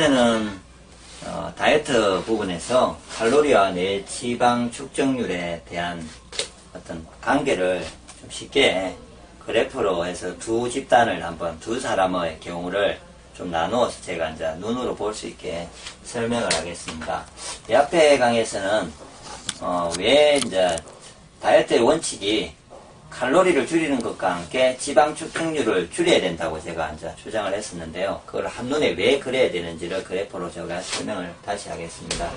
이번에는 어, 다이어트 부분에서 칼로리와 내 지방 축적률에 대한 어떤 관계를 좀 쉽게 그래프로 해서 두 집단을 한번 두 사람의 경우를 좀 나누어서 제가 이제 눈으로 볼 수 있게 설명을 하겠습니다. 이 앞에 강의에서는 어, 왜 이제 다이어트의 원칙이 칼로리를 줄이는 것과 함께 지방 축적률을 줄여야 된다고 제가 이제 주장을 했었는데요. 그걸 한눈에 왜 그래야 되는지를 그래프로 제가 설명을 다시 하겠습니다.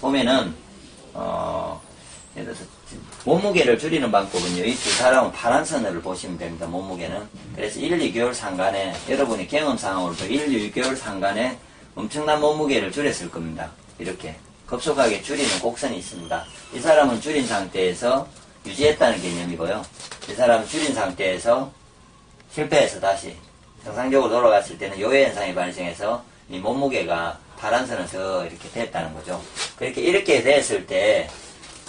보면은 어, 예를 들어서 몸무게를 줄이는 방법은요. 이 두 사람은 파란 선을 보시면 됩니다. 몸무게는. 그래서 1, 2개월 상간에 여러분의 경험상으로도 1, 2개월 상간에 엄청난 몸무게를 줄였을 겁니다. 이렇게 급속하게 줄이는 곡선이 있습니다. 이 사람은 줄인 상태에서 유지했다는 개념이고요. 이 사람은 줄인 상태에서 실패해서 다시 정상적으로 돌아갔을 때는 요해 현상이 발생해서 이 몸무게가 파란 선을 더 이렇게 됐다는 거죠. 그렇게 이렇게 됐을 때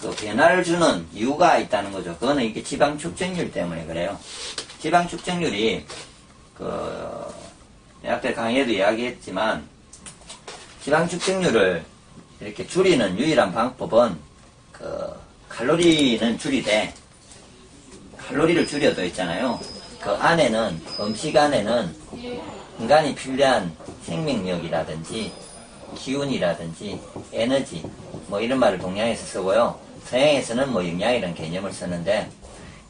그 변화를 주는 이유가 있다는 거죠. 그거는 이게 지방 축적률 때문에 그래요. 지방 축적률이 그 앞에 강의에도 이야기했지만 지방 축적률을 이렇게 줄이는 유일한 방법은 그 칼로리는 줄이되 칼로리를 줄여도 있잖아요. 그 안에는 음식 안에는 인간이 필요한 생명력이라든지 기운이라든지 에너지 뭐 이런 말을 동양에서 쓰고요. 서양에서는 뭐 영양이라는 개념을 쓰는데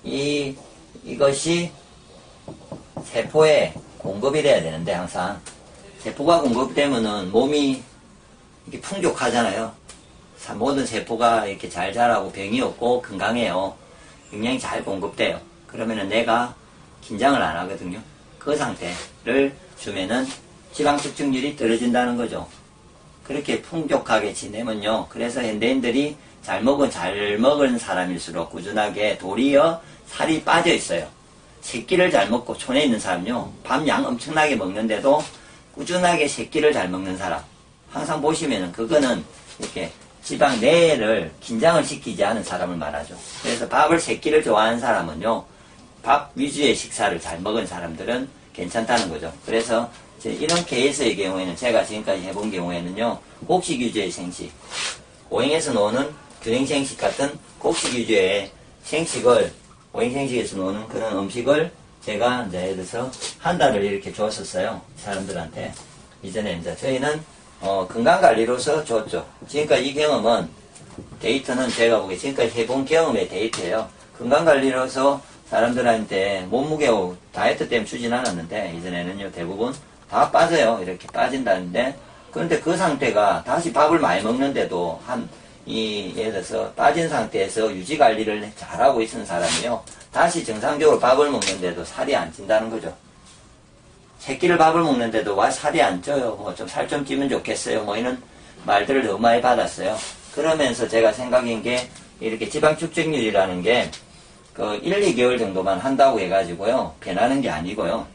이 이것이 세포에 공급이 돼야 되는데 항상 세포가 공급되면은 몸이 이렇게 풍족하잖아요. 모든 세포가 이렇게 잘 자라고 병이 없고 건강해요. 영양이 잘 공급돼요. 그러면은 내가 긴장을 안 하거든요. 그 상태를 주면은 지방 축적률이 떨어진다는 거죠. 그렇게 풍족하게 지내면요. 그래서 현대인들이 잘 먹은 잘 먹은 사람일수록 꾸준하게 도리어 살이 빠져 있어요. 새끼를 잘 먹고 촌에 있는 사람요. 밤 양 엄청나게 먹는데도 꾸준하게 새끼를 잘 먹는 사람. 항상 보시면은 그거는 이렇게 지방 내를 긴장을 시키지 않은 사람을 말하죠. 그래서 밥을 새끼를 좋아하는 사람은요. 밥 위주의 식사를 잘 먹은 사람들은 괜찮다는 거죠. 그래서 이런 케이스의 경우에는 제가 지금까지 해본 경우에는요. 곡식 위주의 생식, 오행에서 노는 교행생식 같은 곡식 위주의 생식을 오행생식에서 노는 그런 음식을 제가 이제 예를 들어서 한 달을 이렇게 줬었어요. 사람들한테. 이전에 이제 저희는 어, 건강관리로서 줬죠. 지금까지 이 경험은 데이터는 제가 보기에 지금까지 해본 경험의 데이터예요. 건강관리로서 사람들한테 몸무게 다이어트 때문에 주진 않았는데 이전에는요 대부분 다 빠져요. 이렇게 빠진다는데 그런데 그 상태가 다시 밥을 많이 먹는데도 한 이 예를 들어서 빠진 상태에서 유지 관리를 잘하고 있는 사람이요 다시 정상적으로 밥을 먹는데도 살이 안 찐다는 거죠. 새끼를 밥을 먹는데도 와 살이 안 쪄요. 뭐 좀 살 좀 찌면 좋겠어요. 뭐 이런 말들을 너무 많이 받았어요. 그러면서 제가 생각한 게 이렇게 지방 축적률이라는 게 그 1, 2개월 정도만 한다고 해가지고요. 변하는 게 아니고요.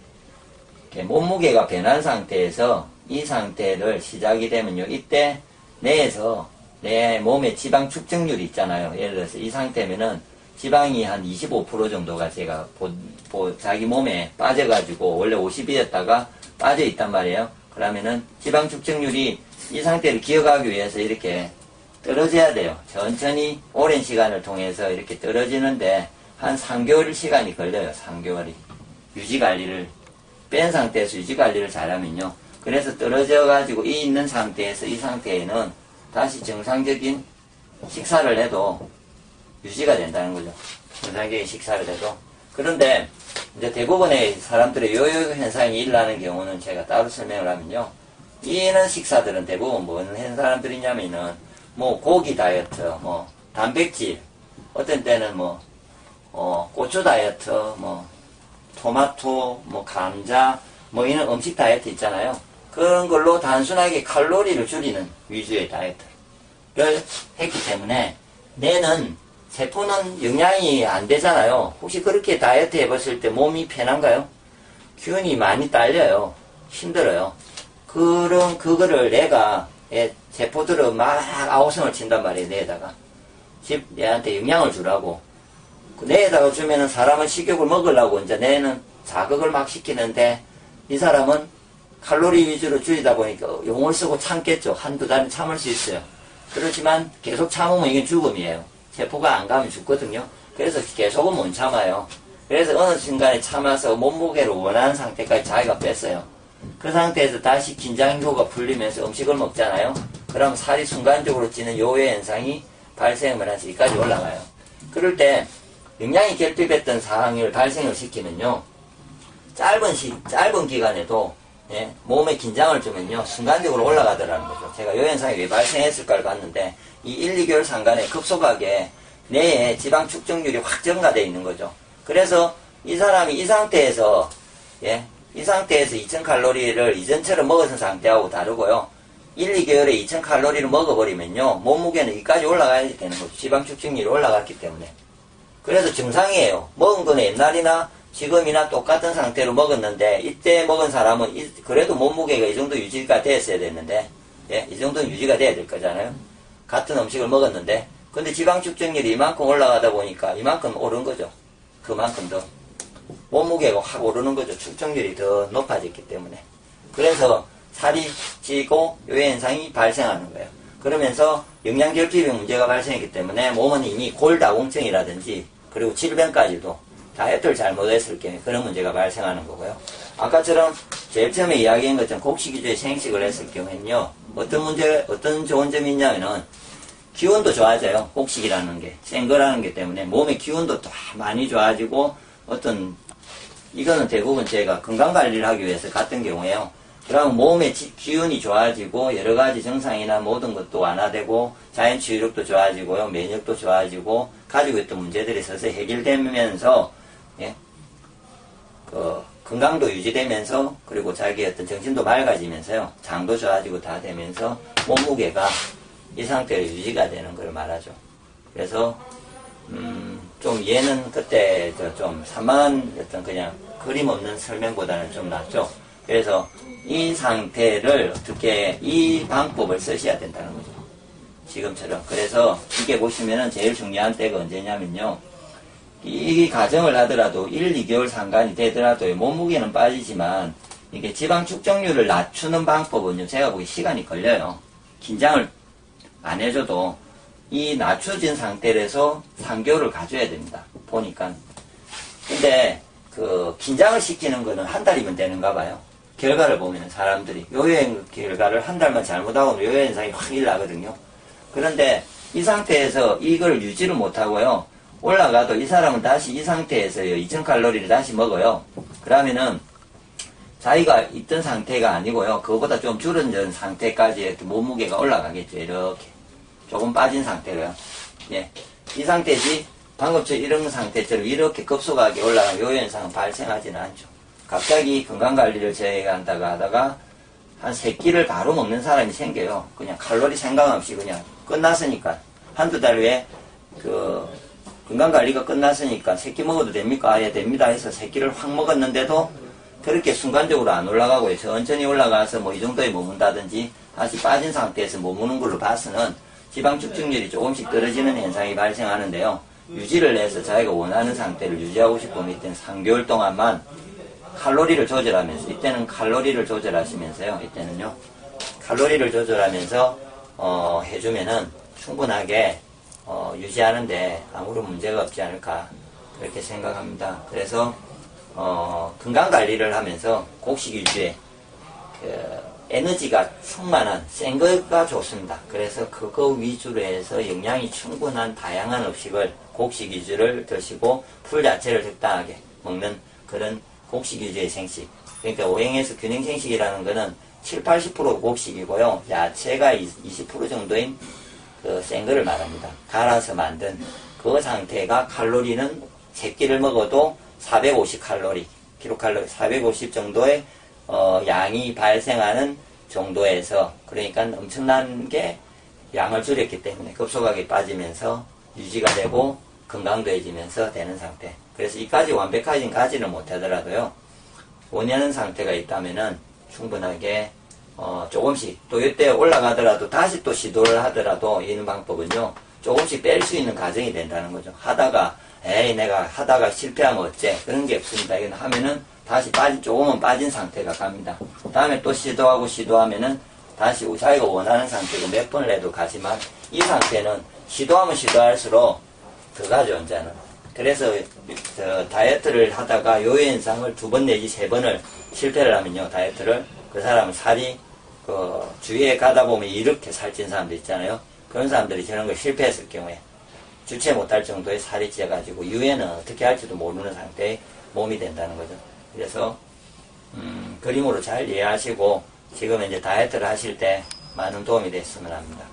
몸무게가 변한 상태에서 이 상태를 시작이 되면요. 이때 내에서 내 몸의 지방 축적률이 있잖아요. 예를 들어서 이 상태면은 지방이 한 25% 정도가 제가 보, 보, 자기 몸에 빠져가지고 원래 50이었다가 빠져 있단 말이에요. 그러면은 지방 축적률이 이 상태를 기억하기 위해서 이렇게 떨어져야 돼요. 천천히 오랜 시간을 통해서 이렇게 떨어지는데 한 3개월 시간이 걸려요. 3개월이. 유지 관리를 뺀 상태에서 유지 관리를 잘하면요. 그래서 떨어져 가지고 이 있는 상태에서 이 상태에는 다시 정상적인 식사를 해도 유지가 된다는 거죠. 정상적인 식사를 해도. 그런데 이제 대부분의 사람들의 요요 현상이 일어나는 경우는 제가 따로 설명을 하면요. 이는 식사들은 대부분 뭐는 사람들이냐면은 뭐 고기 다이어트, 뭐 단백질, 어떤 때는 뭐 어, 고추 다이어트, 뭐 토마토, 뭐 감자, 뭐 이런 음식 다이어트 있잖아요. 그런 걸로 단순하게 칼로리를 줄이는 위주의 다이어트를 했기 때문에 뇌는 세포는 영양이 안 되잖아요. 혹시 그렇게 다이어트 해봤을 때 몸이 편한가요? 기운이 많이 딸려요. 힘들어요. 그런 그거를 내가 세포들은 막 아우성을 친단 말이에요. 내에다가 집 내한테 영양을 주라고 그 내에다가 주면은 사람은 식욕을 먹으려고 이제 내는 자극을 막 시키는데 이 사람은 칼로리 위주로 줄이다 보니까 용을 쓰고 참겠죠. 한두 달은 참을 수 있어요. 그렇지만 계속 참으면 이게 죽음이에요. 세포가 안 가면 죽거든요. 그래서 계속은 못 참아요. 그래서 어느 순간에 참아서 몸무게를 원하는 상태까지 자기가 뺐어요. 그 상태에서 다시 긴장도가 풀리면서 음식을 먹잖아요. 그럼 살이 순간적으로 찌는 요해 현상이 발생을 해서 여기까지 올라가요. 그럴 때 영양이 결핍했던 상황을 발생을 시키면요. 짧은 시, 짧은 기간에도 예, 몸에 긴장을 주면요 순간적으로 올라가더라는 거죠. 제가 요 현상이 왜 발생했을까를 봤는데 이 1, 2개월 상간에 급속하게 뇌에 지방 축적률이 확 증가되어 있는 거죠. 그래서 이 사람이 이 상태에서 예, 이 상태에서 2000칼로리를 이전처럼 먹은 상태하고 다르고요. 1, 2개월에 2000칼로리를 먹어버리면요 몸무게는 여기까지 올라가야 되는 거죠. 지방 축적률이 올라갔기 때문에. 그래서 정상이에요. 먹은 거는 옛날이나 지금이나 똑같은 상태로 먹었는데 이때 먹은 사람은 이- 그래도 몸무게가 이 정도 유지가 됐어야 됐는데 예, 이 정도는 유지가 돼야 될 거잖아요. 같은 음식을 먹었는데 근데 지방 축적률이 이만큼 올라가다 보니까 이만큼 오른 거죠. 그만큼 더 몸무게가 확 오르는 거죠. 축적률이 더 높아졌기 때문에. 그래서 살이 찌고 요 현상이 발생하는 거예요. 그러면서 영양 결핍의 문제가 발생했기 때문에 몸은 이미 골다공증이라든지 그리고 질병까지도 다이어트를 잘못했을 경우에 그런 문제가 발생하는 거고요. 아까처럼 제일 처음에 이야기한 것처럼 곡식 위주의 생식을 했을 경우에는요. 어떤 문제, 어떤 좋은 점이 있냐면은 기운도 좋아져요. 곡식이라는 게. 센 거라는 게 때문에 몸의 기운도 더 많이 좋아지고 어떤 이거는 대부분 제가 건강 관리를 하기 위해서 갔던 경우에요. 그러면 몸의 지- 기운이 좋아지고 여러 가지 증상이나 모든 것도 완화되고 자연 치유력도 좋아지고요. 면역도 좋아지고 가지고 있던 문제들이 서서히 해결되면서 예. 그 건강도 유지되면서 그리고 자기의 어떤 정신도 맑아지면서요. 장도 좋아지고 다 되면서 몸무게가 이 상태로 유지가 되는 걸 말하죠. 그래서 음, 좀 얘는 그때 저좀 산만한 어떤 그냥 그림 없는 설명보다는 좀 낫죠. 그래서 이 상태를 어떻게 이 방법을 쓰셔야 된다는 거죠. 지금처럼. 그래서 이게 보시면은 제일 중요한 때가 언제냐면요. 이 과정을 하더라도 1, 2개월 상간이 되더라도 몸무게는 빠지지만 이게 지방 축적률을 낮추는 방법은요. 제가 보기 시간이 걸려요. 긴장을 안 해줘도 이 낮춰진 상태에서 3개월을 가져야 됩니다. 보니까. 근데 그 긴장을 시키는 거는 한 달이면 되는가 봐요. 결과를 보면 사람들이 요요행 결과를 한 달만 잘못하고는 요요 현상이 확 일나거든요. 그런데 이 상태에서 이걸 유지를 못하고요. 올라가도 이 사람은 다시 이 상태에서요. 2000 칼로리를 다시 먹어요. 그러면은 자기가 있던 상태가 아니고요. 그거보다 좀 줄어든 상태까지 이렇게 몸무게가 올라가겠죠. 이렇게. 조금 빠진 상태로요. 예. 이 상태지 방금처럼 이런 상태처럼 이렇게 급속하게 올라가는 요 현상은 발생하지는 않죠. 갑자기 건강관리를 제한다가 하다가 한 세 끼를 바로 먹는 사람이 생겨요. 그냥 칼로리 생각 없이 그냥 끝났으니까. 한두 달 후에 그 건강관리가 끝났으니까 세끼 먹어도 됩니까? 아예 됩니다 해서 세 끼를 확 먹었는데도 그렇게 순간적으로 안 올라가고요. 천천히 올라가서 뭐 이 정도에 머문다든지 다시 빠진 상태에서 머무는 걸로 봐서는 지방 축적률이 조금씩 떨어지는 현상이 발생하는데요. 유지를 해서 자기가 원하는 상태를 유지하고 싶으면 이때는 3개월 동안만 칼로리를 조절하면서 이때는 칼로리를 조절하시면서요. 이때는요. 칼로리를 조절하면서 어, 해주면은 충분하게 어, 유지하는데 아무런 문제가 없지 않을까 그렇게 생각합니다. 그래서 어, 건강 관리를 하면서 곡식 위주의 그 에너지가 충만한 센 거가 좋습니다. 그래서 그거 위주로 해서 영양이 충분한 다양한 음식을 곡식 위주를 드시고 풀 자체를 적당하게 먹는 그런 곡식 위주의 생식. 그러니까 오행에서 균형 생식이라는 거는 7, 80% 곡식이고요. 야채가 20% 정도인 그센 거를 말합니다. 갈아서 만든 그 상태가 칼로리는 세 끼를 먹어도 450 칼로리, 킬로칼로리 450 정도의 어, 양이 발생하는 정도에서 그러니까 엄청난 게 양을 줄였기 때문에 급속하게 빠지면서 유지가 되고 건강도해지면서 되는 상태. 그래서 이까지 완벽하진 가지는 못하더라도요. 원하는 상태가 있다면은 충분하게 어, 조금씩 또 이때 올라가더라도 다시 또 시도를 하더라도 이 방법은요 조금씩 뺄 수 있는 과정이 된다는 거죠. 하다가 에이 내가 하다가 실패하면 어째 그런 게 없습니다. 이건 하면은 다시 빠진, 조금은 빠진 상태가 갑니다. 다음에 또 시도하고 시도하면은 다시 자기가 원하는 상태고 몇 번을 해도 가지만 이 상태는 시도하면 시도할수록 더 가죠, 이제는. 그래서 저 다이어트를 하다가 요 현상을 두 번 내지 세 번을 실패를 하면요, 다이어트를. 그 사람은 살이 그 주위에 가다 보면 이렇게 살찐 사람들 있잖아요. 그런 사람들이 저런 걸 실패했을 경우에 주체 못할 정도의 살이 찌어가지고 이후에는 어떻게 할지도 모르는 상태의 몸이 된다는 거죠. 그래서 음, 그림으로 잘 이해하시고 지금 이제 다이어트를 하실 때 많은 도움이 됐으면 합니다.